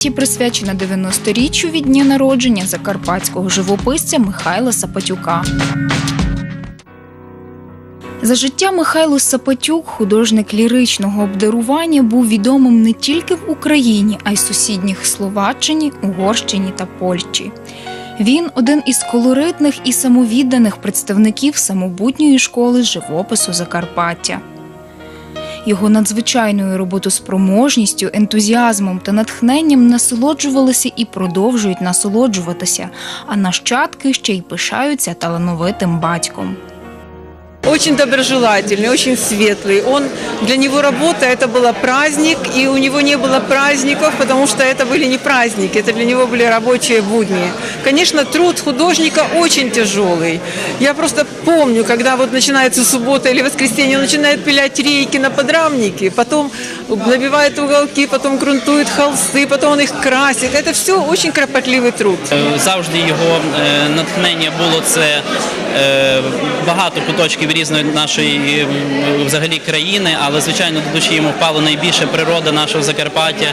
Ті присвячена 90-річчю від дня народження закарпатського живописця Михайла Сапатюка. За життя Михайло Сапатюк, художник ліричного обдарування, був відомим не тільки в Україні, а й сусідніх Словаччині, Угорщині та Польщі. Він один із колоритних і самовідданих представників самобутньої школи живопису Закарпаття. Його надзвичайною роботоспроможністю, ентузіазмом та натхненням насолоджувалися і продовжують насолоджуватися, а нащадки ще й пишаються талановитим батьком. Очень доброжелательный, очень светлый. Он для него работа это была праздник, и у него не было праздников, потому что это были не праздники, это для него были рабочие будни. Конечно, труд художника очень тяжелый. Я просто помню, когда вот начинается суббота или воскресенье, он начинает пилять рейки на подрамники, потом набивает уголки, потом грунтует холсты, потом он их красит. Это все очень кропотливый труд. Е, Завжди його е, натхнення було це е, багато куточків різної нашої м, взагалі країни, але звичайно до душі йому впало найбільше природа нашого Закарпаття,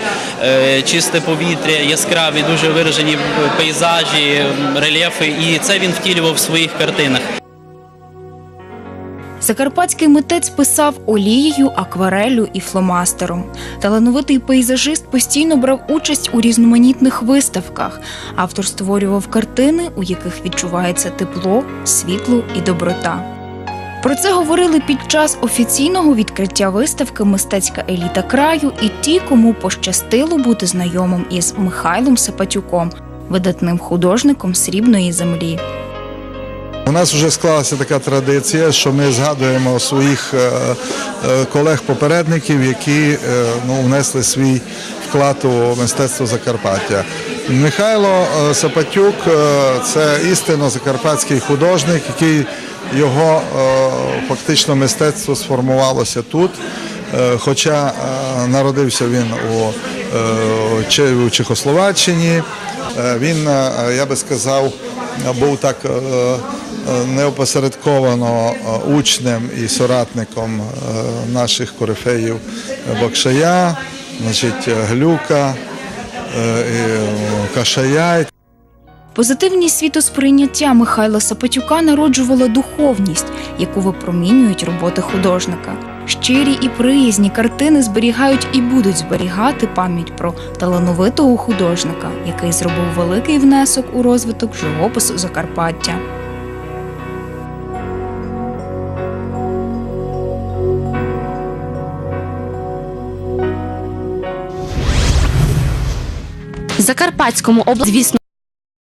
е, чисте повітря, яскраві, дуже виражені пейзажі, м, рельєфи, і це він втілював в своїх картинах. Закарпатський митець писав олією, аквареллю і фломастером. Талановитий пейзажист постійно брав участь у різноманітних виставках. Автор створював картини, у яких відчувається тепло, світло і доброта. Про це говорили під час офіційного відкриття виставки Мистецька еліта краю і ті, кому пощастило бути знайомим із Михайлом Сапатюком, видатним художником срібної землі. У нас вже склалася така традиція, що ми згадуємо своїх е, е, колег-попередників, які е, ну, внесли свій вклад у мистецтво Закарпаття. Михайло Сапатюк це істинно закарпатський художник, який його фактично мистецтво сформувалося тут. Хоча народився він у, Чехословаччині, він, я би сказав, був так неопосередковано е, учнем і соратником е, наших корифеїв Бакшая, значить, Глюка, е, Кашая. Позитивні світосприйняття Михайла Сапатюка народжувала духовність, яку випромінюють роботи художника. Щирі і приязні картини зберігають і будуть зберігати пам'ять про талановитого художника, який зробив великий внесок у розвиток живопису Закарпаття. Закарпатському області, звісно,